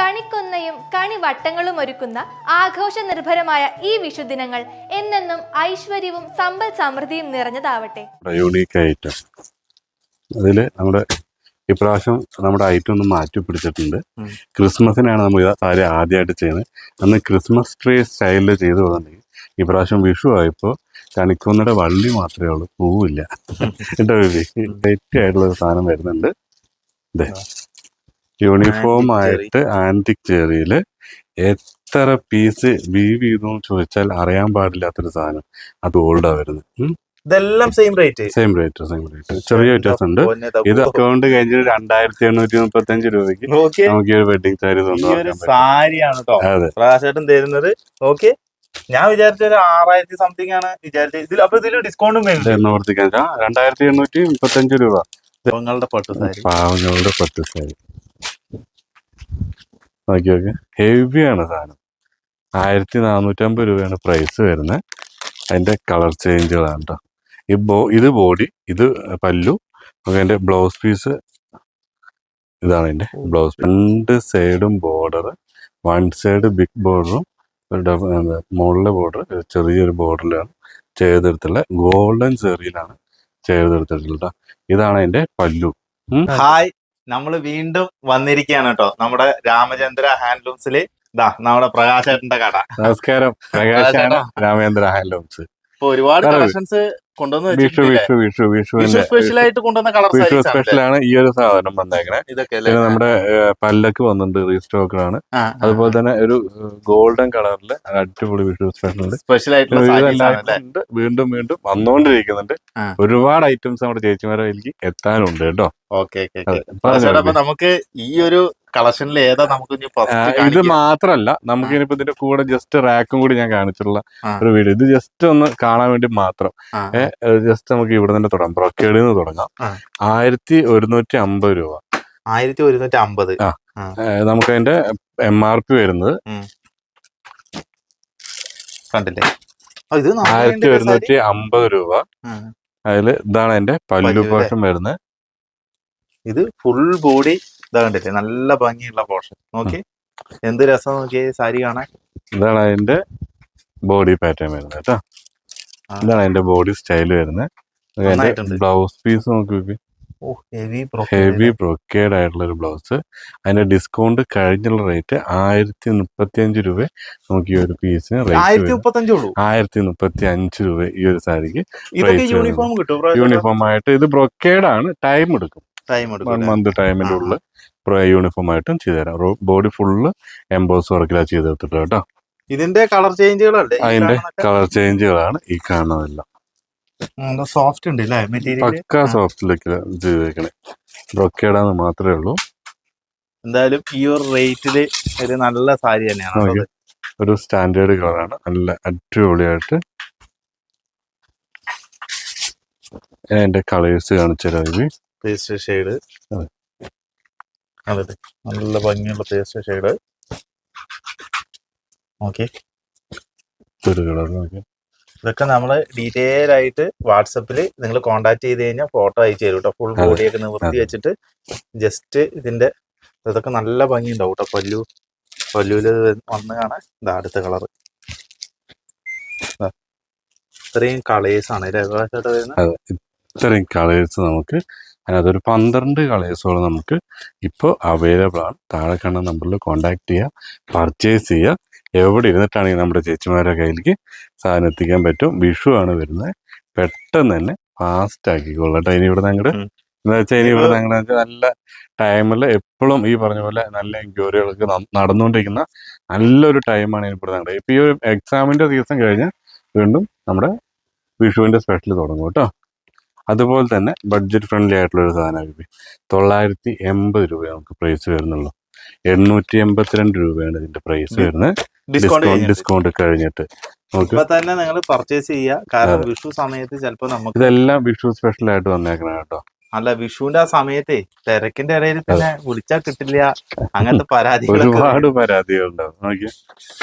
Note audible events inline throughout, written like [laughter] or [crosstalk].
കണിക്കൊന്നയും കണിവട്ടങ്ങളും ഒരുക്കുന്ന ആഘോഷ നിർഭരമായ ഈ വിഷുദിനങ്ങൾ എന്നെന്നും ഐശ്വര്യവും സമ്പൽ സമൃദ്ധിയും നിറഞ്ഞതാവട്ടെ. യൂണീക്ക് ഐറ്റം അതിൽ നമ്മുടെ ഇപ്രാവശ്യം നമ്മുടെ ഐറ്റം ഒന്ന് മാറ്റി പിടിച്ചിട്ടുണ്ട്. ക്രിസ്മസിനാണ് നമ്മൾ ഈ സാരി ആദ്യമായിട്ട് ചെയ്യുന്നത്. അന്ന് ക്രിസ്മസ് ട്രീ സ്റ്റൈലിൽ ചെയ്തു പോകുന്നുണ്ടെങ്കിൽ ഇപ്രാവശ്യം വിഷു ആയപ്പോൾ കണിക്കൊന്നയുടെ വള്ളി മാത്രമേ ഉള്ളൂ പൂവില്ല. [laughs] കേട്ടോ ബേബി ആയിട്ടുള്ള ഒരു സാധനം വരുന്നുണ്ട്. ഇതേ യൂണിഫോം ആയിട്ട് ആന്റിക് ചെറിയിൽ എത്ര പീസ് വീവ് ചെയ്തു ചോദിച്ചാൽ അറിയാൻ പാടില്ലാത്തൊരു സാധനം. അത് ഓൾഡാ വരുന്നത്. ഇതെല്ലാം same rate same rate same rate ചെറിയ വ്യത്യാസമുണ്ട്. ഇത് അക്കൗണ്ട് കഴിഞ്ഞ രണ്ടായിരത്തി എണ്ണൂറ്റി മുപ്പത്തി അഞ്ച് രൂപയ്ക്ക് നമുക്ക് ഒരു വെഡിങ് സാരി സാരിയാണ് കേട്ടോ പ്രകാശേട്ടൻ തരുന്നത്. ഓക്കെ ഞാൻ വിചാരിച്ച ഒരു ആറായിരത്തി സംതിങ് ആണ് വിചാരിച്ചത് ഇതിൽ അപ്പൊ ഇതിൽ ഡിസ്കൗണ്ടും വേണ്ടി? രണ്ടായിരത്തി എണ്ണൂറ്റി മുപ്പത്തി അഞ്ച് രൂപ. പാവങ്ങളുടെ പട്ടു സാരി. പാവങ്ങളുടെ പട്ടു സാരി. നോക്കി നോക്കി. ഹെവിയാണ് സാധനം. ആയിരത്തി നാനൂറ്റമ്പത് രൂപയാണ് പ്രൈസ് വരുന്നത് അതിന്റെ കളർ ചേഞ്ചുകളാണ് കേട്ടോ ഈ ബോ ഇത് ബോഡി ഇത് പല്ലു നമുക്ക് അതിന്റെ ബ്ലൗസ് പീസ് ഇതാണ് അതിന്റെ ബ്ലൗസ് രണ്ട് സൈഡും ബോർഡർ വൺ സൈഡ് ബിഗ് ബോർഡറും മുകളിലെ ബോർഡർ ചെറിയൊരു ബോർഡറിലാണ് ചെയ്തെടുത്തുള്ള ഗോൾഡൻ ചെറിയിലാണ് ചെയ്തെടുത്തിട്ടുള്ളത് ഇതാണ് അതിന്റെ പല്ലു. ഹായ് നമ്മൾ വീണ്ടും വന്നിരിക്കുകയാണ് കേട്ടോ. നമ്മുടെ രാമചന്ദ്ര ഹാൻഡ്ലൂംസിൽ ഇതാ നമ്മുടെ പ്രകാശേട്ടന്റെ കട. നമസ്കാരം. പ്രകാശാണ് രാമചന്ദ്ര ഹാൻഡ്ലൂംസ്. ഇപ്പൊ ഒരുപാട്. കളക്ഷൻസ് ആണ് ഈ ഒരു സാധനം വന്നേക്കണേ. ഇതൊക്കെ നമ്മുടെ പല്ലക്ക് വന്നിട്ടുണ്ട് റീസ്റ്റോക്ക് ആണ് അതുപോലെ തന്നെ ഒരു ഗോൾഡൻ കളറിൽ അടിപൊളി വിഷു സ്പെഷ്യൽ ഉണ്ട്. സ്പെഷ്യൽ ആയിട്ടുള്ള വീണ്ടും വീണ്ടും വന്നുകൊണ്ടിരിക്കുന്നുണ്ട് ഒരുപാട് ഐറ്റംസ് നമ്മുടെ ചേച്ചിമാരെ എനിക്ക് എത്താനുണ്ട് കേട്ടോ. ഓക്കെ അപ്പൊ നമുക്ക് ഈ ഒരു കളക്ഷനിൽ ഏതാ നമുക്ക് ഇത് മാത്രല്ല നമുക്ക് ഇനിയിപ്പോ ഇതിന്റെ കൂടെ ജസ്റ്റ് റാക്കും കൂടി ഞാൻ കാണിച്ചിട്ടുള്ള ഒരു വീഡിയോ. ഇത് ജസ്റ്റ് ഒന്ന് കാണാൻ വേണ്ടി മാത്രം. ജസ്റ്റ് നമുക്ക് ഇവിടെ തന്നെ തുടങ്ങാം. ബ്രോക്കേഡിൽ നിന്ന് തുടങ്ങാം. ആയിരത്തി ഒരുന്നൂറ്റി അമ്പത് രൂപ. ആയിരത്തി ഒരുന്നൂറ്റി അമ്പത്. നമുക്ക് അതിന്റെ എം ആർ പി വരുന്നത് കണ്ടില്ലേ? ഇത് ആയിരത്തി. ഒരുന്നൂറ്റി അമ്പത് രൂപ. അതിൽ ഇതാണ് അതിന്റെ പല്ലു? പോഷൻ വരുന്നത്. ഇത് ഫുൾ ബോഡി ഇതാ കണ്ടില്ലേ? നല്ല ഭംഗിയുള്ള പോർഷൻ നോക്കി. എന്ത് രസം നോക്കിയേ സാരി കാണാൻ. ഇതാണ് അതിന്റെ ബോഡി പാറ്റേൺ വരുന്നത് കേട്ടോ. ഇതാണ് അതിന്റെ ബോഡി സ്റ്റൈൽ വരുന്നത്. അതിന്റെ. ബ്ലൗസ് പീസ് നോക്കി നോക്കി ഹെവി ബ്രൊക്കേഡ് ആയിട്ടുള്ള ഒരു ബ്ലൗസ് അതിന്റെ ഡിസ്കൗണ്ട് കഴിഞ്ഞുള്ള റേറ്റ് ആയിരത്തി മുപ്പത്തി അഞ്ച് രൂപ നമുക്ക് ഈ ഒരു പീസിന് ആയിരത്തി മുപ്പത്തി അഞ്ച് രൂപ ഈ ഒരു സാരിക്ക് യൂണിഫോം കിട്ടും യൂണിഫോം ആയിട്ട് ഇത് ബ്രോക്കേഡ് ആണ്. ടൈം എടുക്കും. ടൈം വൺ മന്ത് ടൈമിന്റെ. ഉള്ളിൽ യൂണിഫോം ആയിട്ടും ചെയ്തുതരാം. ബോഡി ഫുള്ള് എംബോസ് വർക്കിലാണ് ചെയ്തെടുത്തിട്ട് കേട്ടോ. ഇതിന്റെ കളർ ചേഞ്ചുകളല്ലേ? അതിന്റെ കളർ ചേഞ്ചുകളാണ് ഈ കാണുന്നതെല്ലാം. സോഫ്റ്റ് ഉണ്ട് അല്ലേ മെറ്റീരിയൽ പക്ക സോഫ്റ്റിലേക്ക് ചെയ്തേക്കണേ. ബ്രൊക്കേഡാന്ന് മാത്രമേ ഉള്ളൂ. എന്തായാലും ഈ ഒരു റേറ്റിൽ ഒരു നല്ല സാരി തന്നെയാണ് ഒരു സ്റ്റാൻഡേർഡ് കളറാണ്. നല്ല അടിപൊളിയായിട്ട് അതിന്റെ എന്റെ കളേഴ്സ് കാണിച്ചു തരാം പേസ്റ്റ് ഷെയ്ഡ്. നല്ല ഭംഗിയുള്ള പേസ്റ്റ് ഷെയ്ഡ്. ഓക്കെ ഒരു കളർ നോക്കി ഇതൊക്കെ നമ്മൾ ഡീറ്റെയിൽ ആയിട്ട് വാട്സപ്പിൽ നിങ്ങൾ കോണ്ടാക്ട് ചെയ്ത് കഴിഞ്ഞാൽ ഫോട്ടോ അയച്ചു തരും കേട്ടോ ഫുൾ. ബോഡിയൊക്കെ നിവർത്തി വെച്ചിട്ട് ജസ്റ്റ് ഇതിന്റെ ഇതൊക്കെ നല്ല ഭംഗി ഉണ്ടാവും കേട്ടോ പല്ലു പല്ലുവിൽ വന്ന് കാണാൻ. ഇതാ അടുത്ത കളർ ഇത്രയും കളേഴ്സ് ആണ് ഇത്രയും കളേഴ്സ് നമുക്ക് അതിനകത്തൊരു പന്ത്രണ്ട് കളേഴ്സോളം നമുക്ക് ഇപ്പോൾ അവൈലബിൾ ആണ്. താഴെ കാണുന്ന നമ്പറിൽ കോണ്ടാക്ട് ചെയ്യുക പർച്ചേസ് ചെയ്യുക എവിടെ ഇരുന്നിട്ടാണെങ്കിൽ നമ്മുടെ ചേച്ചിമാരുടെ കയ്യിലേക്ക് സാധനം എത്തിക്കാൻ പറ്റും? വിഷു ആണ് വരുന്നത്. പെട്ടെന്ന് തന്നെ ഫാസ്റ്റ് ആക്കിക്കൊള്ളട്ടെ ഇനി ഇവിടെ ഞങ്ങളുടെ. എന്താ വെച്ചാൽ ഇനി ഇവിടെ ഞങ്ങളുടെ നല്ല ടൈമിൽ എപ്പോഴും ഈ പറഞ്ഞ പോലെ നല്ല എൻക്വയറികളൊക്കെ നടന്നുകൊണ്ടിരിക്കുന്ന നല്ലൊരു ടൈമാണ് ഇനി ഇവിടെ ഞങ്ങളുടെ ഇപ്പം ഈ ഒരു എക്സാമിന്റെ സീസൺ കഴിഞ്ഞ് വീണ്ടും നമ്മുടെ വിഷുവിന്റെ സ്പെഷ്യൽ തുടങ്ങും കേട്ടോ. അതുപോലെ തന്നെ ബഡ്ജറ്റ് ഫ്രണ്ട്ലി ആയിട്ടുള്ള ഒരു സാധനമാണ് തൊള്ളായിരത്തി എൺപത് രൂപ നമുക്ക് പ്രൈസ് വരുന്നുള്ളൂ. എണ്ണൂറ്റി എൺപത്തിരണ്ട് രൂപയാണ് ഇതിന്റെ പ്രൈസ് വരുന്നത്. ഡിസ്കൗണ്ട് ഡിസ്കൗണ്ട് കഴിഞ്ഞിട്ട്. ഇപ്പൊ തന്നെ നിങ്ങൾ പർച്ചേസ് ചെയ്യുക. കാരണം വിഷു സമയത്ത് ചിലപ്പോ നമുക്ക് ഇതെല്ലാം വിഷു സ്പെഷ്യൽ ആയിട്ട് വന്നേക്കണം കേട്ടോ. അല്ല വിഷുവിന്റെ ആ സമയത്തെ തിരക്കിന്റെ ഇടയിൽ പിന്നെ വിളിച്ചാൽ കിട്ടില്ല. അങ്ങനത്തെ പരാതി ഒരുപാട് പരാതികളുണ്ടാവും.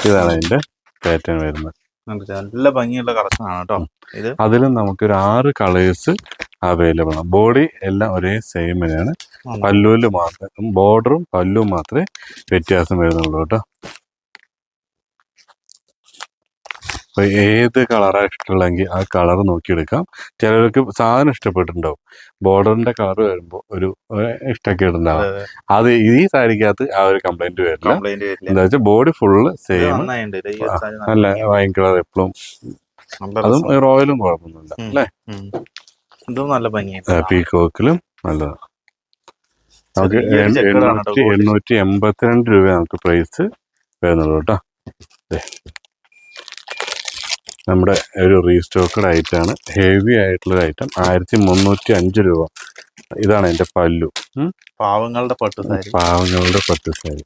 ഇതാണ് അതിന്റെ പാറ്റേൺ വരുന്നത്. നല്ല ഭംഗിയുള്ള കളക്ഷൻ ആണ് കേട്ടോ ഇത്. അതിലും നമുക്ക് ഒരു ആറ് കളേഴ്സ് അവൈലബിൾ ആണ്. ബോഡി എല്ലാം ഒരേ സെയിം തന്നെയാണ് പല്ലുവിൽ മാത്രം ബോർഡറും പല്ലും മാത്രമേ വ്യത്യാസം വരുന്നുള്ളൂ കേട്ടോ. അപ്പൊ ഏത് കളറാണ് ഇഷ്ടമുള്ളെങ്കിൽ ആ കളർ നോക്കിയെടുക്കാം. ചിലർക്ക് സാധനം ഇഷ്ടപ്പെട്ടിട്ടുണ്ടാവും. ബോർഡറിന്റെ കളർ വരുമ്പോൾ ഒരു ഇഷ്ടക്കേടുണ്ടാവും അത് ഈ സാരിക്കകത്ത് ആ ഒരു കംപ്ലൈന്റ് വരില്ല. എന്താ വെച്ചാൽ ബോഡി ഫുള്ള് സെയിം നല്ല. വൈൻ കളർ എപ്പോഴും അതും റോയലും കുഴപ്പമൊന്നുമില്ല. അല്ലേ? നല്ല ഭംഗിയാണ് പീകോക്കിലും നല്ലതാണ്. നമുക്ക് എണ്ണൂറ്റി എൺപത്തിരണ്ട് രൂപ നമുക്ക് പ്രൈസ് വരുന്നുള്ളൂ കേട്ടോ. നമ്മുടെ ഒരു റീസ്റ്റോക്കഡ് ഐറ്റമാണ്. ഹെവി ആയിട്ടുള്ള ഐറ്റം. ആയിരത്തി മുന്നൂറ്റി അഞ്ച് രൂപ. ഇതാണ് എന്റെ പല്ലു. പാവങ്ങളുടെ പട്ടു സാരി. പാവങ്ങളുടെ പട്ടു സാരി.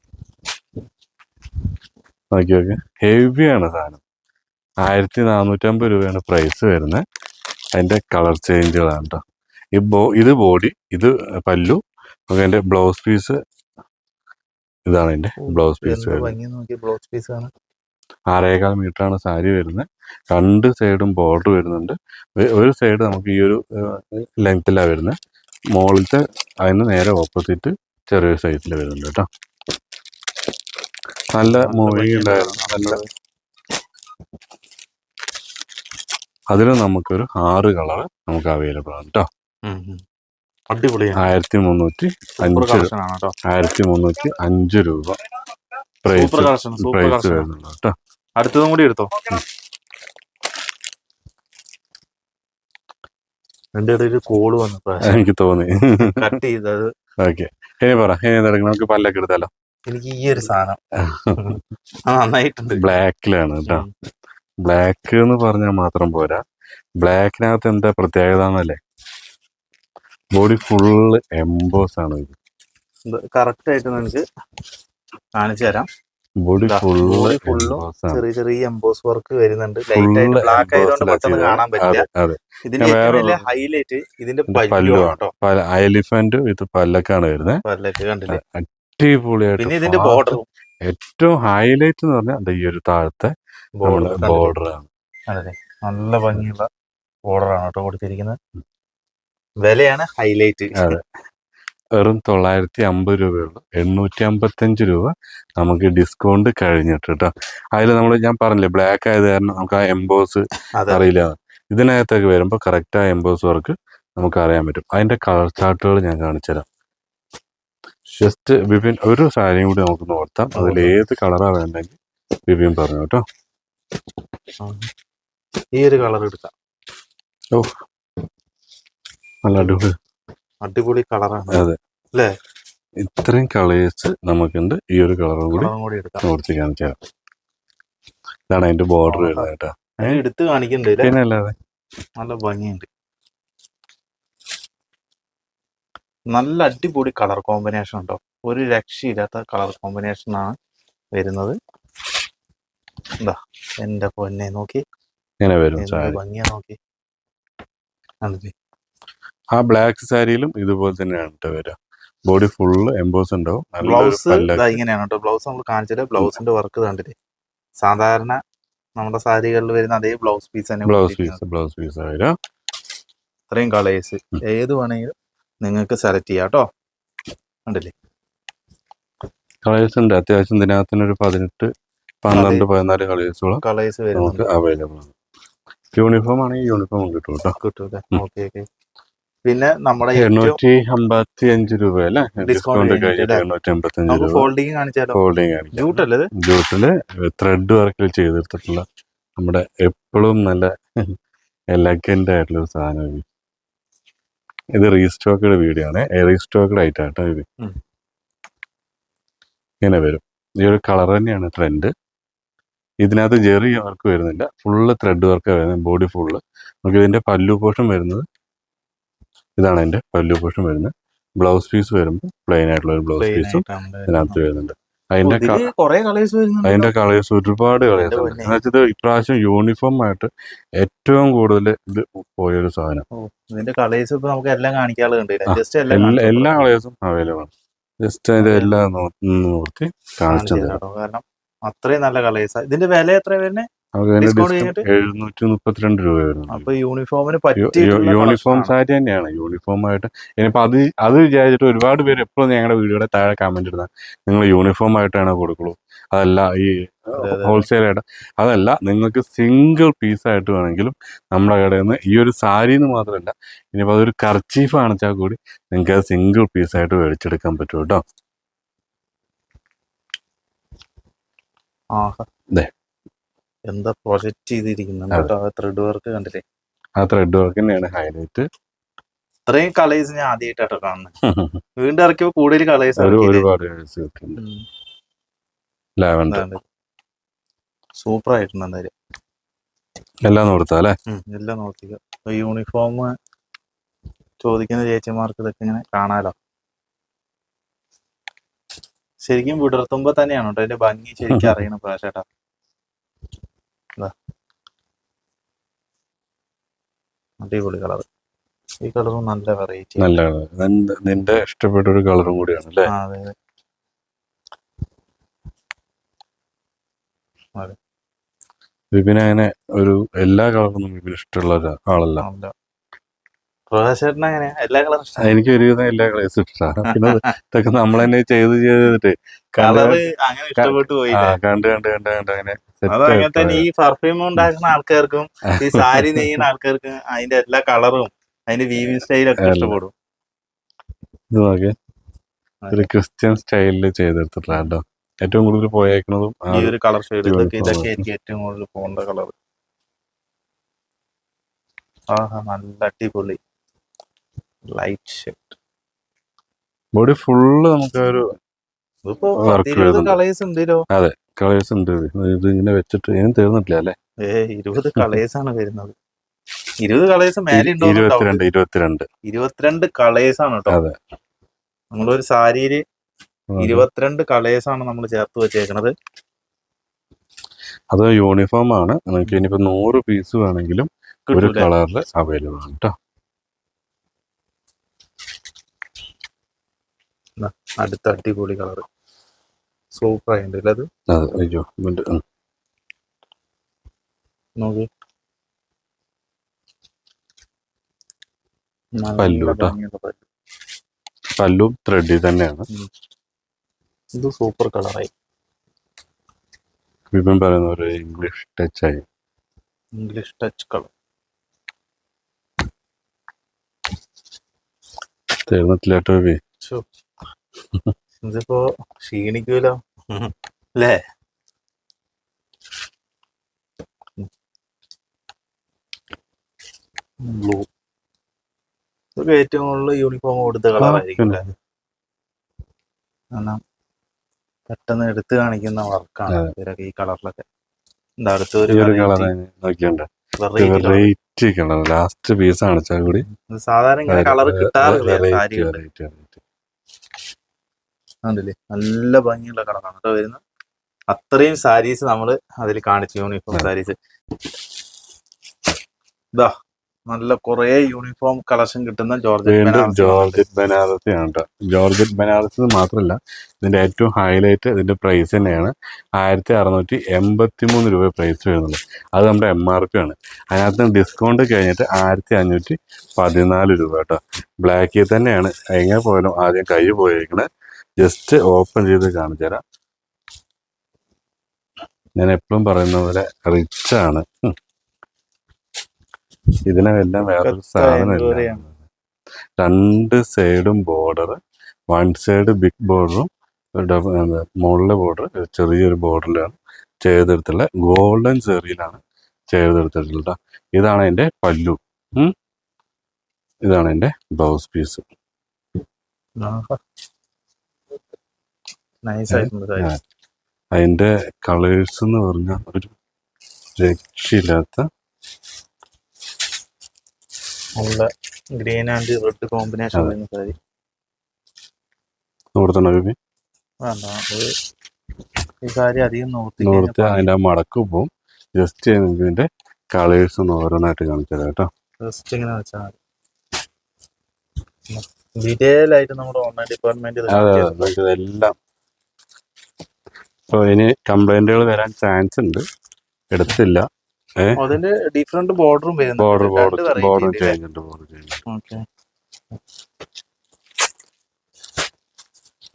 നോക്കി നോക്കി. ഹെവിയാണ് സാധനം. ആയിരത്തി നാനൂറ്റമ്പത് രൂപയാണ് പ്രൈസ് വരുന്നത് അതിന്റെ കളർ ചേഞ്ചുകളാണ് കേട്ടോ ഈ ബോ ഇത് ബോഡി ഇത് പല്ലു നമുക്ക് അതിന്റെ ബ്ലൗസ് പീസ് ഇതാണ് എന്റെ ബ്ലൗസ് പീസ് വരുന്നത്. ആണ് ആറേകാൽ മീറ്ററാണ് സാരി വരുന്നത്. രണ്ട് സൈഡും ബോർഡർ വരുന്നുണ്ട്. ഒരു സൈഡ് നമുക്ക് ഈ ഒരു ലെങ്ത്തിലാണ് വരുന്നത്. മുകളിലത്തെ അതിന് നേരെ ഓപ്പോസിറ്റ് ചെറിയൊരു സൈസിൽ വരുന്നുണ്ട് കേട്ടോ. നല്ല മൂവിങ് ഉണ്ടായിരുന്നു നല്ല അതിലും നമുക്കൊരു ആറ് കളർ നമുക്ക് അവൈലബിൾ ആണ് കേട്ടോ. അടിപൊളി. അടിപൊളിയാണ്. ആയിരത്തി മുന്നൂറ്റി അഞ്ച് ആയിരത്തി മുന്നൂറ്റി അഞ്ച് രൂപ പ്രൈസ് പ്രൈസ് വരുന്നുണ്ട് കേട്ടോ. അടുത്തതും കൂടി എടുത്തോ? എന്റെ ഇടയിൽ കോൾ വന്നു എനിക്ക് തോന്നി. കട്ട് ചെയ്തത്. ഓക്കെ. ഇനി പറ ഇനി എന്തെടുക്കണം നമുക്ക് പല്ലൊക്കെ എടുത്താലോ? എനിക്ക് ഈ ഒരു സാധനം. നന്നായിട്ടുണ്ട്. ബ്ലാക്കിലാണ് കേട്ടോ ബ്ലാക്ക് എന്ന് പറഞ്ഞാൽ മാത്രം പോരാ. ബ്ലാക്കിനകത്ത് എന്താ പ്രത്യേകത എന്നല്ലേ? ബോഡി ഫുള്ള് എംബോസ് ആണ് ഇത്. കറക്റ്റ് ആയിട്ട് നിങ്ങൾക്ക് കാണിച്ചു തരാം. ബോഡി ഫുള്ള് ചെറിയ ചെറിയ എംബോസ് വർക്ക് വരുന്നുണ്ട്. ലൈറ്റ് ആയിട്ട് ബ്ലാക്ക് ആയതുകൊണ്ട് പെട്ടെന്ന് കാണാൻ പറ്റില്ല. ഇതിന്റെ വലിയ ഹൈലൈറ്റ് ഇതിന്റെ ഇതിന്റെ പല്ലു പല്ലുവാണ്. എലിഫന്റ് ഇത് പല്ലക്കാണ് വരുന്നത് പല്ലൊക്കെ കണ്ടില്ലേ? അടിപൊളിയായിട്ട് പിന്നെ ഇതിന്റെ ബോർഡർ ഏറ്റവും ഹൈലൈറ്റ് എന്ന് പറഞ്ഞാൽ ഈ ഒരു താഴത്തെ ബോർഡർ ആണ്. അതെ നല്ല ഭംഗിയുള്ള ബോർഡറാണ് കേട്ടോ കൊടുത്തിരിക്കുന്നത്. വിലയാണ് ഹൈലൈറ്റ്. വെറും തൊള്ളായിരത്തി അമ്പത് രൂപയുള്ളൂ. എണ്ണൂറ്റി അമ്പത്തഞ്ച് രൂപ നമുക്ക് ഡിസ്കൗണ്ട് കഴിഞ്ഞിട്ട് കേട്ടോ അതിൽ നമ്മൾ ഞാൻ പറഞ്ഞില്ലേ ബ്ലാക്ക് ആയത് കാരണം നമുക്ക് ആ എംബോസ് അറിയില്ല. ഇതിനകത്തേക്ക് വരുമ്പോൾ കറക്റ്റ് ആ എംബോസ് വർക്ക് നമുക്ക് അറിയാൻ പറ്റും. അതിന്റെ കളർ ചാർട്ടുകൾ ഞാൻ കാണിച്ചുതരാം ജസ്റ്റ് ബിപിൻ ഒരു സാരിയും കൂടി നമുക്ക് നോർത്താം അതിൽ ഏത് കളറാ വേണ്ടെങ്കിൽ ബിപിൻ പറഞ്ഞു കേട്ടോ. ഈ ഒരു കളർ എടുക്കാം. ഓ നല്ല അടിപൊളി. അടിപൊളി കളറാണ്. അതെ. അല്ലേ? ഇത്രയും കളേഴ്സ് നമുക്കുണ്ട്. ഈ ഒരു കളറും കൂടി കൂടി എടുക്കാം. നോർത്തി കാണിച്ചു ഇതാണ് അതിന്റെ ബോർഡർ വരുന്നത് കേട്ടോ. എടുത്ത് കാണിക്കണ്ട് ഇല്ലേ? പിന്നെ അല്ലാതെ. നല്ല ഭംഗിയുണ്ട്. നല്ല അടിപൊളി കളർ കോമ്പിനേഷൻ ഉണ്ടോ? ഒരു രക്ഷയില്ലാത്ത കളർ കോമ്പിനേഷൻ ആണ് വരുന്നത്. എന്താ എന്റെ പൊന്നെ നോക്കി. ഇങ്ങനെ വരും ഭംഗിയാ നോക്കി. കണ്ടില്ലേ? ആ ബ്ലാക്ക് സാരിയിലും ഇതുപോലെ തന്നെയാണ് കേട്ടോ വരിക ബോഡി ഫുള്ള് എംബോസ് ഉണ്ടാവും. ബ്ലൗസ് ഇങ്ങനെയാണ് കേട്ടോ ബ്ലൗസ് നമ്മൾ കാണിച്ചിട്ട് ബ്ലൗസിന്റെ വർക്ക് കണ്ടില്ലേ? സാധാരണ നമ്മുടെ സാരികളിൽ വരുന്ന അതേ ബ്ലൗസ് പീസ് തന്നെ ബ്ലൗസ് പീസ് ബ്ലൗസ് പീസ് വരിക ഇത്രയും കളേഴ്സ് ഏത് വേണമെങ്കിലും നിങ്ങൾക്ക് സെലക്ട് ചെയ്യാം കേട്ടോ കണ്ടില്ലേ? കളേഴ്സ് ഉണ്ട്. അത്യാവശ്യം ദിനത്തിന് ഒരു പതിനെട്ട് പന്ത്രണ്ട് പതിനാല് കളേഴ്സോളം കളേഴ്സ് വരുന്നത് നമുക്ക് അവൈലബിൾ ആണ്. യൂണിഫോം ആണെങ്കിൽ യൂണിഫോം കിട്ടും കേട്ടോ കിട്ടും. ഓക്കെ ഓക്കെ പിന്നെ നമ്മുടെ എണ്ണൂറ്റി അമ്പത്തി അഞ്ച് രൂപ അല്ലേ? ഡിസ്കൗണ്ട് ഫോൾഡിങ് കാണിച്ചാലോ? ഫോൾഡിങ് ജൂട്ടിൽ ത്രെഡ് വർക്കിൽ ചെയ്തെടുത്തിട്ടുള്ള നമ്മുടെ എപ്പോഴും നല്ല എലഗന്റ് ആയിട്ടുള്ള ഒരു സാധനം ഇത്. റീസ്റ്റോക്കഡ് വീഡിയോ ആണ്. റീസ്റ്റോക്കഡ് ആയിട്ടാട്ടോ ഇത്. ഇങ്ങനെ വരും. ഈ ഒരു കളർ തന്നെയാണ് ട്രെൻഡ് ഇതിനകത്ത് ജെറി വർക്ക് വരുന്നില്ല. ഫുള്ള് ത്രെഡ് വർക്ക് വരുന്നത്. ബോഡി ഫുള്ള് നമുക്ക് ഇതിന്റെ പല്ലു പോഷൻ വരുന്നത് ഇതാണ് അതിന്റെ പല്ലു പോർഷൻ വരുന്നത്. ബ്ലൗസ് പീസ് വരുമ്പോൾ പ്ലെയിൻ ആയിട്ടുള്ള ഒരു ബ്ലൗസ് പീസും ഇതിനകത്ത് വരുന്നുണ്ട്. അതിന്റെ അതിന്റെ കളേഴ്സ് ഒരുപാട് കളേഴ്സ് ഉണ്ട് എന്ന് വെച്ചത് ഇപ്രാവശ്യം യൂണിഫോം ആയിട്ട് ഏറ്റവും കൂടുതൽ ഇത് പോയൊരു സാധനം. ഇതിന്റെ കളേഴ്സ് ഇപ്പൊ നമുക്ക് എല്ലാം കാണിക്കാറുണ്ട്. കളേഴ്സും അവൈലബിൾ ആണ്. ജസ്റ്റ് അതിന്റെ അതെ. എല്ലാം നോക്കി കാണിച്ചു കാരണം അത്രയും നല്ല കളേഴ്സ് ഇതിന്റെ വില എത്ര വരുന്നത് എഴുന്നൂറ്റി മുപ്പത്തിരണ്ട് രൂപ വരുന്നുണ്ട്. യൂണിഫോമിന് യൂണിഫോം സാരി തന്നെയാണ്. യൂണിഫോം ആയിട്ട് ഇനിയിപ്പോ അത് അത് വിചാരിച്ചിട്ട് ഒരുപാട് പേര് എപ്പോഴും ഞങ്ങളുടെ വീഡിയോയുടെ താഴെ കമന്റ് ഇടുന്ന നിങ്ങൾ യൂണിഫോം ആയിട്ടാണ് കൊടുക്കുള്ളൂ. അതല്ല ഈ അതെ, അതെ. ഹോൾസെയിൽ ആയിട്ട്. അതല്ല നിങ്ങൾക്ക് സിംഗിൾ പീസ് ആയിട്ട് വേണമെങ്കിലും നമ്മുടെ കടയിൽ നിന്ന് ഈ ഒരു സാരി എന്ന് മാത്രമല്ല ഇനിയിപ്പോൾ അതൊരു കർച്ചീഫ് ആണെച്ചാൽ കൂടി നിങ്ങൾക്ക് അത് സിംഗിൾ പീസ് ആയിട്ട് മേടിച്ചെടുക്കാൻ പറ്റും കേട്ടോ. ആഹാ. എന്താ പ്രൊജക്ട് ചെയ്തിരിക്കുന്നത് ത്രെഡ് വർക്ക് കണ്ടില്ലേ? ആ ത്രെഡ് വർക്ക് തന്നെയാണ് ഹൈലൈറ്റ് ഇത്രയും കളേഴ്സ് ഞാൻ ആദ്യമായിട്ടാട്ടോ കാണുന്നത് [laughs] വീണ്ടും ഇറക്കിയപ്പോ കൂടുതൽ കളേഴ്സ് ഒരുപാട് ലാവൻഡർ സൂപ്പർ ആയിട്ടുണ്ട് എന്തായാലും. എല്ലാം അല്ലേ? എല്ലാം നോക്കിക്കോ യൂണിഫോം ചോദിക്കുന്ന ചേച്ചിമാർക്ക് ഇതൊക്കെ ഇങ്ങനെ കാണാലോ? ശരിക്കും വിടർത്തുമ്പോ തന്നെയാണ് കേട്ടോ അതിന്റെ ഭംഗി ശരിക്കും [laughs] അറിയണം ഇതാ. അടിപൊളി കളർ. ഈ കളറും നല്ല വെറൈറ്റി നല്ല കളർ. നിന്റെ ഇഷ്ടപ്പെട്ട ഒരു കളറും കൂടിയാണ് അല്ലേ? അതെ അങ്ങനെ ഒരു എല്ലാ കളറൊന്നും വിപിന് ഇഷ്ടമുള്ള ആളല്ല. പ്രകാശേട്ടൻ അങ്ങനെ എല്ലാ കളറും എനിക്ക് ഒരുവിധം എല്ലാ കളേഴ്സും ഇഷ്ടമാണ് പിന്നെ ഇതൊക്കെ നമ്മൾ തന്നെ ചെയ്ത് ചെയ്തിട്ട് കണ്ട് കളറ് അങ്ങനെ ഇഷ്ടപ്പെട്ടു പോയി കണ്ട് കണ്ട് കണ്ട് കണ്ട് അങ്ങനെ അത് അങ്ങനെ തന്നെ ഈ പെർഫ്യൂം ഉണ്ടാക്കുന്ന ആൾക്കാർക്കും ഈ സാരി [laughs] നെയ്യുന്ന ആൾക്കാർക്കും അതിന്റെ എല്ലാ കളറും അതിന്റെ വീവിംഗ് സ്റ്റൈലൊക്കെ ഒക്കെ ഇഷ്ടപ്പെടും. ഇത് നോക്കി. ഒരു ക്രിസ്ത്യൻ സ്റ്റൈലിൽ ചെയ്തെടുത്തിട്ടില്ല കേട്ടോ. ഏറ്റവും കൂടുതൽ പോയേക്കുന്നതും ഈ ഒരു കളർ ഷെയ്ഡ് ഇതൊക്കെ. ഇതൊക്കെ ആയിരിക്കും ഏറ്റവും കൂടുതൽ പോകേണ്ട കളർ ആഹാ നല്ല അടിപൊളി. ലൈറ്റ് ഷെയ്ഡ് ബോഡി ഫുള്ള് നമുക്ക് ഒരു. കളേഴ്സ് ഉണ്ടല്ലോ. കളേഴ്സ് ഉണ്ട് ഇത്. ഇത് ഇങ്ങനെ വെച്ചിട്ട് ഇനി തീർന്നിട്ടില്ല അല്ലേ? ഏ ഇരുപത് കളേഴ്സ് ആണ് വരുന്നത്. ഇരുപത് കളേഴ്സ് മേലെ ഇരുപത്തിരണ്ട് ഇരുപത്തിരണ്ട്. ഇരുപത്തിരണ്ട് കളേഴ്സ് ആണ് കേട്ടോ അതെ. നമ്മളൊരു സാരിയിൽ ഇരുപത്തിരണ്ട് കളേഴ്സ് ആണ് നമ്മൾ ചേർത്ത് വെച്ചേക്കണത്. അത് യൂണിഫോം ആണ്. നിങ്ങൾക്ക് ഇനിയിപ്പോ നൂറ് പീസ് വേണമെങ്കിലും ഒരു കളറിൽ അവൈലബിൾ ആണ് കേട്ടോ അടുത്ത അടിപൊളി കളർ സൂപ്പർ ആയിട്ടുണ്ട് അത്? അയ്യോ. നോക്കി. പല്ലു ത്രെഡിൽ തന്നെയാണ്. ഇത് സൂപ്പർ കളറായി. വിപിൻ പറയുന്ന ഒരു ഇംഗ്ലീഷ് ടച്ച് ആയി. English touch colour. തീർന്നിട്ടില്ല ഇതിപ്പോ ക്ഷീണിക്കൂലോ? അല്ലേ ബ്ലൂ. ഇതൊക്കെ ഏറ്റവും കൂടുതൽ യൂണിഫോം കൊടുത്ത കളറായിരിക്കും കാരണം പെട്ടെന്ന് എടുത്തു കാണിക്കുന്ന വർക്കാണ്. ഇവരൊക്കെ ഈ കളറിലൊക്കെ ഒരു ലാസ്റ്റ് പീസ് ആണ്. സാധാരണ ഇങ്ങനെ കളർ കിട്ടാറില്ല വെറൈറ്റി സാരികളിൽ വെറൈറ്റി വെറൈറ്റി കണ്ടില്ലേ? നല്ല ഭംഗിയുള്ള കളറാണ്. കേട്ടോ വരുന്നത് അത്രയും സാരീസ് നമ്മൾ അതിൽ കാണിച്ചു. യൂണിഫോം. സാരീസ് ഇതാ നല്ല കുറെ യൂണിഫോം കളക്ഷൻ കിട്ടുന്ന ജോർജ് ജോർജ് ജോർജറ്റ് ബനാറസി ആണ് കേട്ടോ ജോർജറ്റ് ബനാറസ് മാത്രല്ല ഇതിന്റെ ഏറ്റവും ഹൈലൈറ്റ് ഇതിന്റെ പ്രൈസ് തന്നെയാണ്. ആയിരത്തി അറുന്നൂറ്റി എൺപത്തി മൂന്ന് രൂപ പ്രൈസ് വരുന്നുള്ളൂ. അത് നമ്മുടെ എം ആർ പി ആണ്. അതിനകത്ത് ഡിസ്കൗണ്ട് കഴിഞ്ഞിട്ട് ആയിരത്തി അഞ്ഞൂറ്റി പതിനാല് രൂപ കേട്ടോ ബ്ലാക്കിൽ തന്നെയാണ്. എങ്ങനെ പോയാലും ആദ്യം കൈ പോയേക്കണേ. ജസ്റ്റ് ഓപ്പൺ ചെയ്ത് കാണിച്ചു തരാം. ഞാൻ എപ്പോഴും പറയുന്ന പോലെ റിച്ച് ആണ്. ഇതിനെല്ലാം വേറൊരു സാധനമില്ല. രണ്ട് സൈഡും ബോർഡർ വൺ സൈഡ് ബിഗ് ബോർഡറും മുകളിലെ ബോർഡർ ചെറിയൊരു ബോർഡറിലാണ് ചെയ്തെടുത്തുള്ള ഗോൾഡൻ ചെറിയിലാണ് ചെയ്തെടുത്തിട്ടുള്ളത് ഇതാണ് എന്റെ പല്ലു. ഇതാണ് എന്റെ ബ്ലൗസ് പീസ് അതിന്റെ കളേഴ്സ് എന്ന് പറഞ്ഞാൽ ഒരു രക്ഷയില്ലാത്ത ഗ്രീൻ ആൻഡ് റെഡ് കോമ്പിനേഷൻ അതെ. വരുന്ന സാരി. നോർത്തണ ബേബി? ഈ സാരി അധികം നോർത്തി നോർത്ത് അതിന്റെ മടക്ക് പോവും. ജസ്റ്റ് ഇതിന്റെ കളേഴ്സ് ഒന്ന് ഓരോന്നായിട്ട് കാണിച്ചു തരാം കേട്ടോ. ജസ്റ്റ് ഇങ്ങനെ വെച്ചാൽ ഡീറ്റെയിൽ ആയിട്ട് നമ്മുടെ ഓൺലൈൻ ഡിപ്പാർട്ട്മെന്റ് അതെ ഇപ്പോൾ ഇനി കംപ്ലൈന്റുകൾ വരാൻ ചാൻസ് ഉണ്ട്. എടുത്തില്ല. അതിന്റെ ഡിഫറെന്റ് ബോർഡറും ബോർഡർ ബോർഡർ ബോർഡർ ചേഞ്ച് ഉണ്ട് ബോർഡർ ചേഞ്ച്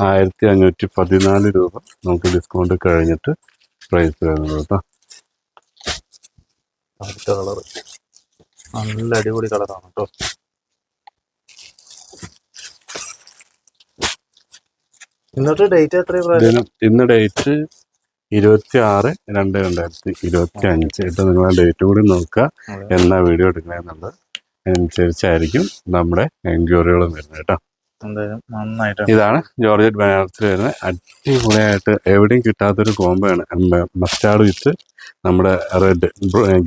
ആയിരത്തി അഞ്ഞൂറ്റി പതിനാല് രൂപ നമുക്ക് ഡിസ്കൗണ്ട് കഴിഞ്ഞിട്ട് പ്രൈസ് വരുന്നത് കേട്ടോ. അടുത്ത കളർ നല്ല അടിപൊളി കളറാണ് കേട്ടോ. ഇന്നത്തെ ഡേറ്റ് എത്ര ഇന്ന് ഡേറ്റ് ഇരുപത്തി ആറ് രണ്ട് രണ്ടായിരത്തി ഇരുപത്തി അഞ്ച് ഇട്ട് നിങ്ങളെ ഡേറ്റ് കൂടി നോക്കുക. എന്നാ വീഡിയോ എടുക്കണമെന്നുള്ളത് അനുസരിച്ചായിരിക്കും നമ്മുടെ എൻക്വയറികളും വരുന്നത് കേട്ടോ. ഇതാണ് ജോർജറ്റ് ബനാറസിൽ വരുന്നത് അടിപൊളിയായിട്ട് എവിടെയും കിട്ടാത്തൊരു കോമ്പയാണ് മസ്റ്റാർഡ് വിത്ത് നമ്മുടെ റെഡ്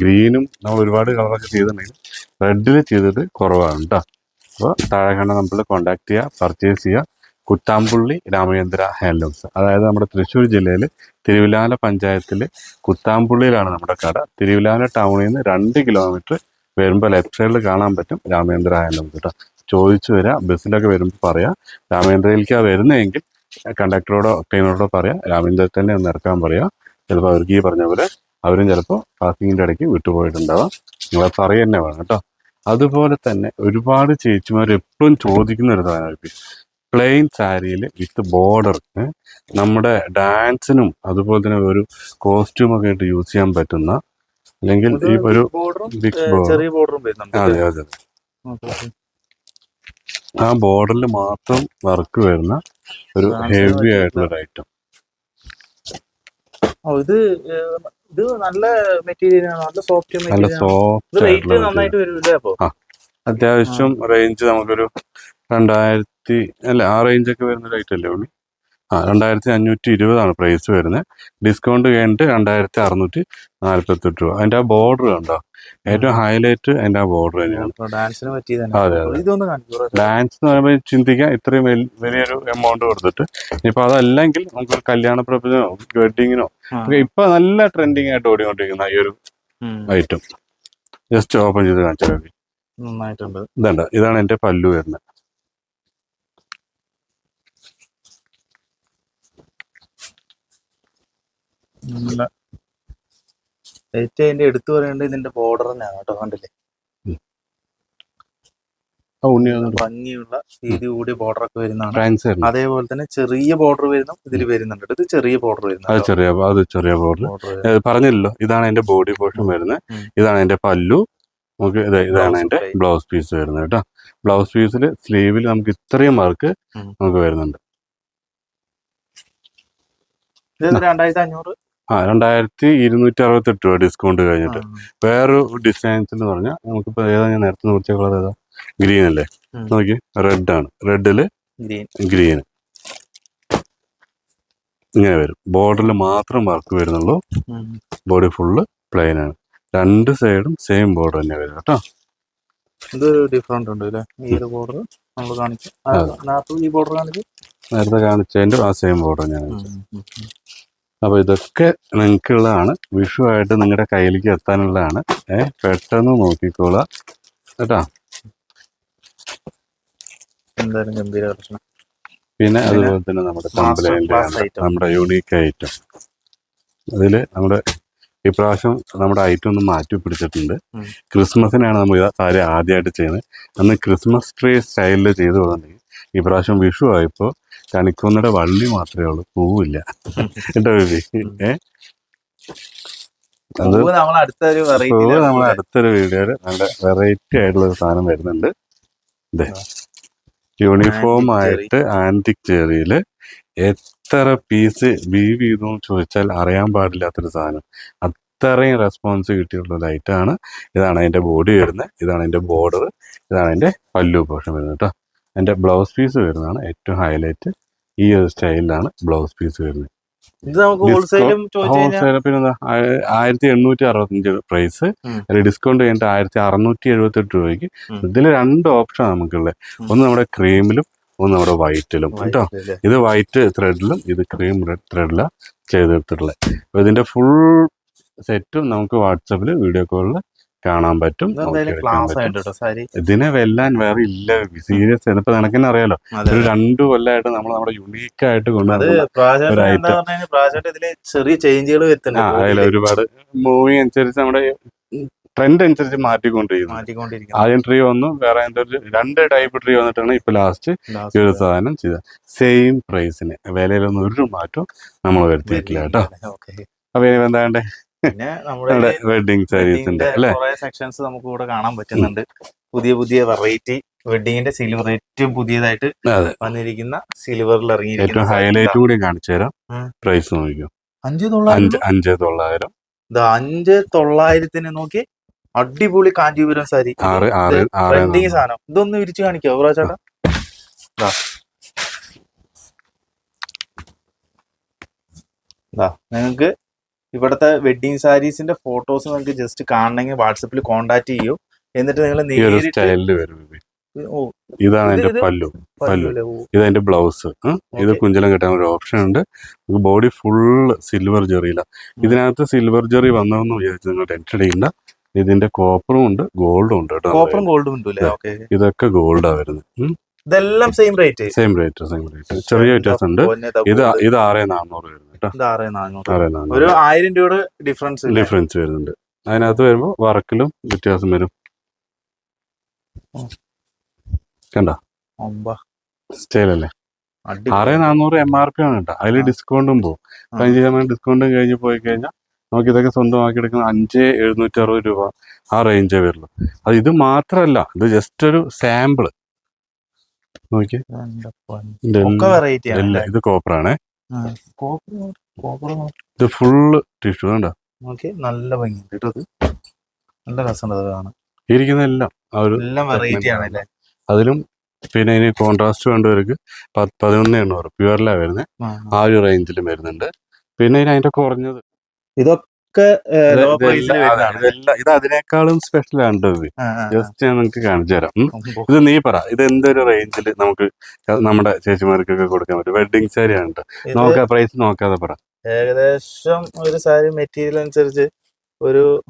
ഗ്രീനും നമ്മൾ ഒരുപാട് കളറൊക്കെ ചെയ്തിട്ടുണ്ടെങ്കിൽ റെഡിൽ ചെയ്തത് കുറവാണ് കേട്ടോ. അപ്പോൾ താഴെ കണ്ട നമ്മൾ കോൺടാക്ട് ചെയ്യുക പർച്ചേസ് ചെയ്യുക. കുത്താമ്പുള്ളി രാമചന്ദ്ര ഹാൻഡ്ലൂംസ്. അതായത് നമ്മുടെ തൃശ്ശൂർ ജില്ലയിൽ തിരുവിലാല പഞ്ചായത്തിൽ കുത്താമ്പുള്ളിയിലാണ് നമ്മുടെ കട. തിരുവിലാല ടൗണിൽ നിന്ന് രണ്ട് കിലോമീറ്റർ വരുമ്പോൾ ലെഫ്റ്റ് സൈഡിൽ കാണാൻ പറ്റും രാമചന്ദ്ര ഹാൻഡ്ലൂംസ് കേട്ടോ ചോദിച്ചു വരാം ബസ്സിലൊക്കെ വരുമ്പോൾ പറയാം. രാമേന്ദ്രയിലേക്കാണ് വരുന്നതെങ്കിൽ കണ്ടക്ടറോടോ ട്രെയിനറോടോ പറയാം. രാമേന്ദ്രയിൽ തന്നെ ഒന്ന് ഇറക്കാൻ പറയാം. ചിലപ്പോൾ അവർക്ക് ഈ പറഞ്ഞ പോലെ അവരും ചിലപ്പോൾ പാർക്കിങ്ങിന്റെ ഇടയ്ക്ക് വിട്ടുപോയിട്ടുണ്ടാവാം. നിങ്ങളെ പറയുക തന്നെ വേണം കേട്ടോ. അതുപോലെ തന്നെ ഒരുപാട് ചേച്ചിമാർ എപ്പോഴും ചോദിക്കുന്ന ഒരു സാധനമായിരിക്കും പ്ലെയിൻ സാരിയിൽ വിത്ത് ബോർഡർ നമ്മുടെ ഡാൻസിനും അതുപോലെ തന്നെ ഒരു കോസ്റ്റ്യൂമൊക്കെ ആയിട്ട് യൂസ് ചെയ്യാൻ പറ്റുന്ന അല്ലെങ്കിൽ ഈ ഒരു ബിഗ് ബോർഡറും അതെ അതെ. ആ ബോർഡറിൽ മാത്രം വർക്ക് വരുന്ന ഒരു ഹെവി ആയിട്ടുള്ള- ഒരു ഐറ്റം ഇത് ഇത് നല്ല മെറ്റീരിയൽ നല്ല സോഫ്റ്റ് മെറ്റീരിയൽ നന്നായിട്ട് വരും അത്യാവശ്യം റേഞ്ച് നമുക്കൊരു രണ്ടായിരത്തി അല്ല ആ റേഞ്ചൊക്കെ വരുന്ന ഐറ്റം അല്ലേ ഉള്ളി? ആ രണ്ടായിരത്തി അഞ്ഞൂറ്റി ഇരുപതാണ് പ്രൈസ് വരുന്നത് ഡിസ്കൗണ്ട് കഴിഞ്ഞിട്ട് രണ്ടായിരത്തി അറുന്നൂറ്റി നാൽപ്പത്തെട്ട് രൂപ. അതിന്റെ ആ ബോർഡർ കണ്ടോ? ഏറ്റവും ഹൈലൈറ്റ് അതിന്റെ ആ ബോർഡർ തന്നെയാണ്. അതെ, അതെ. ഡാൻസ് എന്ന് പറയുമ്പോൾ ചിന്തിക്കാം ഇത്രയും വലി- വലിയൊരു എമൗണ്ട് കൊടുത്തിട്ട്. ഇനിയിപ്പോൾ അതല്ലെങ്കിൽ നമുക്കൊരു കല്യാണ പ്രപഞ്ചനോ വെഡിങ്ങിനോ ഇപ്പൊ നല്ല ട്രെൻഡിങ് ആയിട്ട് ഓടിക്കൊണ്ടിരിക്കുന്ന ഈ ഒരു ഐറ്റം ജസ്റ്റ് ഓപ്പൺ ചെയ്ത് കാണിച്ചാൽ മതി. നന്നായിട്ടുണ്ട്. ഇതുണ്ട്. ഇതാണ് എന്റെ പല്ലു വരുന്നത് ഏറ്റവും അതിന്റെ എടുത്തു പറയേണ്ടത് ഇതിന്റെ ബോർഡർ തന്നെയാണ് കേട്ടോ കണ്ടില്ലേ? ഭംഗിയുള്ള രീതി കൂടി ബോർഡർ ഒക്കെ വരുന്നതാണ്. അതേപോലെ തന്നെ ചെറിയ ബോർഡർ വരുന്നു ഇതിൽ വരുന്നുണ്ട് ഇത് ചെറിയ ബോർഡർ വരുന്നത് ചെറിയ അത് ചെറിയ ബോർഡർ പറഞ്ഞില്ലല്ലോ ഇതാണ് എന്റെ ബോഡി പോർഷൻ വരുന്നത്. ഇതാണ് എന്റെ പല്ലു. നമുക്ക് ഇതാണ് എന്റെ ബ്ലൗസ് പീസ് വരുന്നത് കേട്ടോ. ബ്ലൗസ് പീസിൽ സ്ലീവിൽ നമുക്ക് ഇത്രയും വർക്ക് നമുക്ക് വരുന്നുണ്ട്. രണ്ടായിരത്തി അഞ്ഞൂറ് ആ രണ്ടായിരത്തി ഇരുന്നൂറ്റി അറുപത്തെട്ട് രൂപ ഡിസ്കൗണ്ട് കഴിഞ്ഞിട്ട്. വേറൊരു ഡിസൈൻസ് എന്ന് പറഞ്ഞാൽ നമുക്കിപ്പോൾ ഏതാ ഞാൻ നേരത്തെ നോക്കിയ കളർ ഏതാ? ഗ്രീൻ അല്ലേ? നോക്കി റെഡ് ആണ്. റെഡിൽ ഗ്രീൻ ഇങ്ങനെ വരും. ബോർഡറിൽ മാത്രം വർക്ക് വരുന്നുള്ളൂ. ബോഡി ഫുള്ള് പ്ലെയിൻ ആണ്. രണ്ട് സൈഡും സെയിം ബോർഡർ തന്നെ വരും കേട്ടോ. ഡിഫറെന്റ് ഉണ്ട് അല്ലേ? ഈ ഒരു ബോർഡർ നമ്മൾ ഈ ബോർഡർ നേരത്തെ കാണിച്ചതിന്റെ ആ സെയിം ബോർഡർ ഞാൻ അപ്പൊ ഇതൊക്കെ നിങ്ങൾക്കുള്ളതാണ്. വിഷു ആയിട്ട് നിങ്ങളുടെ കയ്യിലേക്ക് എത്താനുള്ളതാണ്. ഏഹ് പെട്ടെന്ന് നോക്കിക്കോളാം. കേട്ടോ? എന്തായാലും ഗംഭീര പിന്നെ അതുപോലെ തന്നെ നമ്മുടെ കംപ്ലൈന്റ് നമ്മുടെ യൂണീക്ക് ഐറ്റം അതിൽ നമ്മുടെ ഇപ്രാവശ്യം നമ്മുടെ ഐറ്റം ഒന്ന് മാറ്റി പിടിച്ചിട്ടുണ്ട്. ക്രിസ്മസിനാണ് നമ്മൾ കാര്യം ആദ്യമായിട്ട് ചെയ്യുന്നത്. അന്ന് ക്രിസ്മസ് ട്രീ സ്റ്റൈലിൽ ചെയ്തു തുടങ്ങി ഇപ്രാവശ്യം വിഷു ആയപ്പോൾ കണിക്കൊന്നയുടെ വള്ളി മാത്രമേ ഉള്ളൂ. പൂവില്ല. കേട്ടോ ബേബി? ഏ? അത് വെറൈറ്റി നമ്മൾ വെറൈറ്റി അടുത്തൊരു വീഡിയോയിൽ നല്ല വെറൈറ്റി ആയിട്ടുള്ള ഒരു സാധനം വരുന്നുണ്ട്. ഇതേ യൂണിഫോം ആയിട്ട് ആന്റിക് ചെറിയിൽ എത്ര പീസ് ബീവ് ചെയ്തു ചോദിച്ചാൽ അറിയാൻ പാടില്ലാത്തൊരു സാധനം. അത്രയും റെസ്പോൺസ് കിട്ടിയിട്ടുള്ള ലൈറ്റാണ് ഇതാണ് അതിന്റെ ബോഡി വരുന്നത്. ഇതാണ് അതിന്റെ ബോർഡർ ഇതാണ് അതിന്റെ പല്ലു പോഷൻ വരുന്നത് കേട്ടോ. അതിന്റെ ബ്ലൗസ് പീസ് വരുന്നതാണ് ഏറ്റവും ഹൈലൈറ്റ്. ഈ ഒരു സ്റ്റൈലിലാണ് ബ്ലൗസ് പീസ് വരുന്നത്. ഹോൾസെയിൽ പിന്നെ ആയിരത്തി എണ്ണൂറ്റി അറുപത്തഞ്ച് പ്രൈസ് അതിൽ ഡിസ്കൗണ്ട് കഴിഞ്ഞിട്ട് ആയിരത്തി അറുന്നൂറ്റി എഴുപത്തി എട്ട് രൂപയ്ക്ക്. ഇതിൽ രണ്ട് ഓപ്ഷൻ നമുക്കുള്ളത്. ഒന്ന് നമ്മുടെ ക്രീമിലും ഒന്ന് നമ്മുടെ വൈറ്റിലും കേട്ടോ? ഇത് വൈറ്റ് ത്രെഡിലും ഇത് ക്രീം റെഡ് ത്രെഡിലാണ് ചെയ്തെടുത്തിട്ടുള്ളത്. അപ്പൊ ഇതിന്റെ ഫുൾ സെറ്റും നമുക്ക് വാട്സപ്പിൽ വീഡിയോ കോളിൽ കാണാൻ പറ്റും. ഇതിനെ വെല്ലാൻ വേറെ ഇല്ല. സീരിയസ് ഇപ്പൊ നിനക്കെന്നെ അറിയാലോ ഒരു രണ്ടു കൊല്ലമായിട്ട് നമ്മൾ നമ്മുടെ യുണീക്ക് ആയിട്ട് ഇതിൽ ചെറിയ ചേഞ്ചുകൾ വരുത്തുന്നുണ്ട്. ഒരുപാട് മൂവി അനുസരിച്ച് നമ്മുടെ ട്രെൻഡ് അനുസരിച്ച് മാറ്റിക്കൊണ്ടിരിക്കുന്നു. ആദ്യം ട്രീ വന്നു വേറെ എന്തോ ഒരു രണ്ട് ടൈപ്പ് ട്രീ വന്നിട്ടാണ് ഇപ്പൊ ലാസ്റ്റ് ഈ ഒരു സാധനം ചെയ്തത്. സെയിം പ്രൈസിന് വിലയിലൊന്നും ഒരു മാറ്റവും നമ്മൾ വരുത്തിയിട്ടില്ല കേട്ടോ. അപ്പൊ ഇനി എന്താണ്ടേ പിന്നെ നമ്മുടെ വെഡിങ് സാരീസിന്റെ കുറെ സെക്ഷൻസ് നമുക്ക് ഇവിടെ കാണാൻ പറ്റുന്നുണ്ട്. പുതിയ പുതിയ വെറൈറ്റി വെഡിങ്ങിന്റെ സിൽവർ ഏറ്റവും പുതിയതായിട്ട് വന്നിരിക്കുന്ന സിൽവറിൽ ഇറങ്ങിയിരിക്കുന്ന ഹൈലൈറ്റ് കൂടി കാണിച്ചു തരാം. പ്രൈസ് നോക്കിയോ അഞ്ച് അഞ്ച് തൊള്ളായിരം അഞ്ച് തൊള്ളായിരം. അഞ്ച് തൊള്ളായിരത്തിന് നോക്കി അടിപൊളി കാഞ്ചീപുരം സാരി ട്രെൻഡിങ്. സാധനം. ഇതൊന്ന് വിരിച്ച് കാണിക്കോ ചേട്ടാ നിങ്ങൾക്ക് ഇവിടുത്തെ വെഡിങ് സാരീസിന്റെ ഫോട്ടോസ് നിങ്ങൾക്ക് ജസ്റ്റ് കാണണമെങ്കിൽ വാട്സപ്പിൽ കോണ്ടാക്ട് ചെയ്യൂ. എന്നിട്ട് നിങ്ങൾ. ഇതാണ് എന്റെ പല്ലു. പല്ലു ഇതാണ് എന്റെ ബ്ലൗസ് ഇത് കുഞ്ചലം കെട്ടാൻ ഒരു ഓപ്ഷൻ ഉണ്ട്. ബോഡി ഫുൾ സിൽവർ ജെറിയില ഇതിനകത്ത് സിൽവർ ജെറി വന്നതെന്ന് വിചാരിച്ചു നിങ്ങൾ ടെൻഷൻ അടിക്കണ്ട. ഇതിന്റെ കോപ്പറും ഉണ്ട് ഗോൾഡും ഉണ്ട് കേട്ടോ. കോപ്പറും ഗോൾഡും ഇതൊക്കെ ഗോൾഡാ വരുന്നത്. ഇതെല്ലാം same rate same rate same rate ചെറിയ വ്യത്യാസം ഉണ്ട് ഇത് ഇത് ആറ് നാനൂറ് വരുന്നു കേട്ടോ. ഇത് ആറ് നാനൂറ്. ആറ് ഒരു ആയിരം രൂപയുടെ ഡിഫറൻസ് ഡിഫറൻസ് വരുന്നുണ്ട്. അതിനകത്ത് വരുമ്പോൾ വർക്കിലും വ്യത്യാസം വരും. കണ്ടോ? സ്റ്റൈൽ അല്ലേ? ആറ് നാനൂറ് എം ആർ പി ആണ് കേട്ടോ. അതിൽ ഡിസ്കൗണ്ടും പോകും. പതിനഞ്ച് ശതമാനം ഡിസ്കൗണ്ടും കഴിഞ്ഞ് പോയി കഴിഞ്ഞാൽ നമുക്ക് ഇതൊക്കെ സ്വന്തമാക്കി എടുക്കുന്ന അഞ്ച് എഴുന്നൂറ്റി അറുപത് രൂപ ആ റേഞ്ചേ വരുള്ളൂ. അത് ഇത് മാത്രമല്ല ഇത് ജസ്റ്റ് ഒരു സാമ്പിൾ നോക്കി ഒക്കെ വെറൈറ്റി ആണ് ഇല്ല ഇത് കോപ്പർ ആണേ. ഇത് ഫുള്ള് ടിഷ്യൂ കണ്ടോ? നോക്കി നല്ല ഭംഗിയുണ്ട് കേട്ടോ ഇത്. നല്ല രസമുണ്ട് അത് കാണാൻ. ഒരു എല്ലാം വെറൈറ്റി ആണ് അതിലും പിന്നെ ഇനി കോൺട്രാസ്റ്റ് വേണ്ടവർക്ക് പതിനൊന്ന് എണ്ണൂറ് പ്യുവറിലാണ് വരുന്നത് ആ ഒരു റേഞ്ചിലും വരുന്നുണ്ട്. പിന്നെ ഇനി അതിന്റെ കുറഞ്ഞത്. ഇതൊക്കെ ഇത് ലോ പ്രൈസിൽ വരുന്നതാണ്. ഇതെല്ലാം- ഇത് അതിനേക്കാളും സ്പെഷ്യൽ ആണ്. ജസ്റ്റ് ഞാൻ നിങ്ങൾക്ക് കാണിച്ചു തരാം. ഇത് നീ പറ ഇത് എന്തൊരു റേഞ്ചിൽ നമുക്ക് നമ്മുടെ ചേച്ചിമാർക്കൊക്കെ കൊടുക്കാൻ പറ്റും? വെഡിങ് സാരി ആണ്. ഇത് പ്രൈസ് നോക്കാതെ പറ. ഏകദേശം ഒരു സാരി മെറ്റീരിയൽ അനുസരിച്ച് ഒരു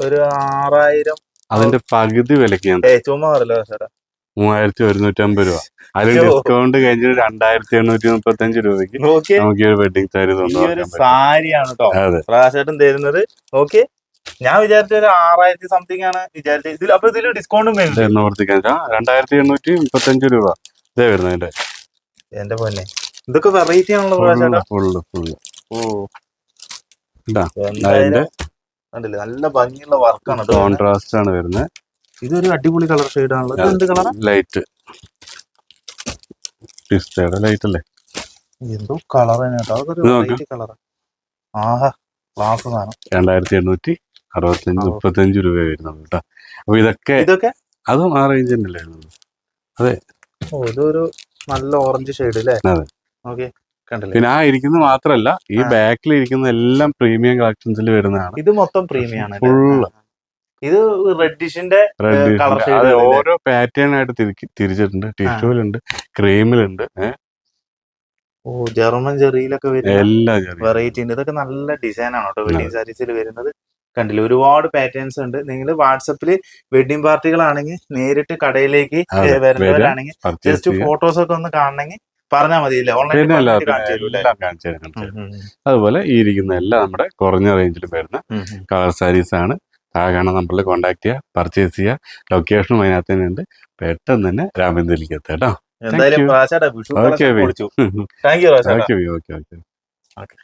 ഒരു ആറായിരം അതിന്റെ പകുതി വിലക്ക് ഞാൻ ചുമ്മാ പറയല്ലോ ചേട്ടാ. മൂവായിരത്തി ഒരുന്നൂറ്റി അമ്പത് രൂപ അതിൽ ഡിസ്കൗണ്ട് കഴിഞ്ഞിട്ട് രണ്ടായിരത്തി എണ്ണൂറ്റി മുപ്പത്തി അഞ്ച് രൂപയ്ക്ക് നമുക്ക് ഒരു വെഡിങ് സാരി തോന്നുന്നു സാരിയാണ് കേട്ടോ തരുന്നത് ഓക്കെ ഞാൻ വിചാരിച്ച ഒരു ആറായിരത്തി സംതിങ് ആണ്. വിചാരിച്ചത് ഇതിൽ അപ്പൊ ഇതിൽ ഡിസ്കൗണ്ടും പ്രവർത്തിക്കാൻ രണ്ടായിരത്തി എണ്ണൂറ്റി മുപ്പത്തി അഞ്ച് രൂപ. ഇതേ വരുന്നതിന്റെ എന്റെ. പൊന്നെ. ഇതൊക്കെ വെറൈറ്റി ആണല്ലോ ഫുള്ള് ഫുള്ള് ഓ. നല്ല ഭംഗിയുള്ള വർക്കാണ് കോൺട്രാസ്റ്റ് ആണ് വരുന്നത്. ഇതൊരു അടിപൊളി കളർ ഷെയ്ഡ് ആണല്ലോ. ഇത് എന്ത് കളറാ? ലൈറ്റ് പിസ്റ്റയുടെ ലൈറ്റ് അല്ലേ? എന്തോ കളർ തന്നെ കേട്ടോ. അതൊരു. വെറൈറ്റി കളർ ആഹാ ക്ലാസ് സാധനം. രണ്ടായിരത്തി എണ്ണൂറ്റി അറുപത്തഞ്ച്. മുപ്പത്തഞ്ച് രൂപ വരുന്നത് കേട്ടോ. അപ്പൊ ഇതൊക്കെ ഇതൊക്കെ? അതും ആ റേഞ്ച് തന്നെയല്ലേ അതെ. ഓ ഇതൊരു നല്ല ഓറഞ്ച് ഷെയ്ഡ് അല്ലേ അതെ. ഓക്കെ കണ്ടില്ലേ? പിന്നെ ആ ഇരിക്കുന്നത് മാത്രല്ല ഈ ബാക്കിൽ ഇരിക്കുന്ന എല്ലാം പ്രീമിയം കളക്ഷൻസിൽ വരുന്നതാണ്. ഇത് മൊത്തം പ്രീമിയം ആണ് Full. ഇത് റെഡിഷിന്റെ കളർ ഓരോ പാറ്റേൺ ആയിട്ട് തിരിച്ചിട്ടുണ്ട്. ടിഷ്യൂലുണ്ട് ക്രീമിലുണ്ട് ഓ ജർമ്മൻ ചെറിയിലൊക്കെ വരുന്ന എല്ലാ വെറൈറ്റിന്റെ വെറൈറ്റി ഉണ്ട്. ഇതൊക്കെ നല്ല ഡിസൈൻ ആണ് കേട്ടോ. വെഡിങ് സാരീസിൽ വരുന്നത്. കണ്ടില്ല ഒരുപാട് പാറ്റേൺസ് ഉണ്ട്. നിങ്ങൾ വാട്സപ്പിൽ വെഡിങ് പാർട്ടികളാണെങ്കിൽ നേരിട്ട് കടയിലേക്ക് വരുന്നവരാണെങ്കിൽ ജസ്റ്റ് ഫോട്ടോസ് ഒക്കെ ഒന്ന് കാണണമെങ്കിൽ പറഞ്ഞാൽ മതി ഓൺലൈൻ അതുപോലെ ഈ ഇരിക്കുന്ന എല്ലാം നമ്മുടെ കുറഞ്ഞ റേഞ്ചിൽ വരുന്ന കളർ സാരീസ് ആണ്. താഴെ കാണുന്ന നമ്പറിൽ കോൺടാക്ട് ചെയ്യുക പർച്ചേസ് ചെയ്യുക ലൊക്കേഷനും അതിനകത്ത് തന്നെ ഉണ്ട്. പെട്ടെന്ന് തന്നെ രാമേന്ദ്രയിലേക്ക് എത്താം കേട്ടോ. പ്രാശാടാ ഓക്കെ ഓക്കെ ഓക്കെ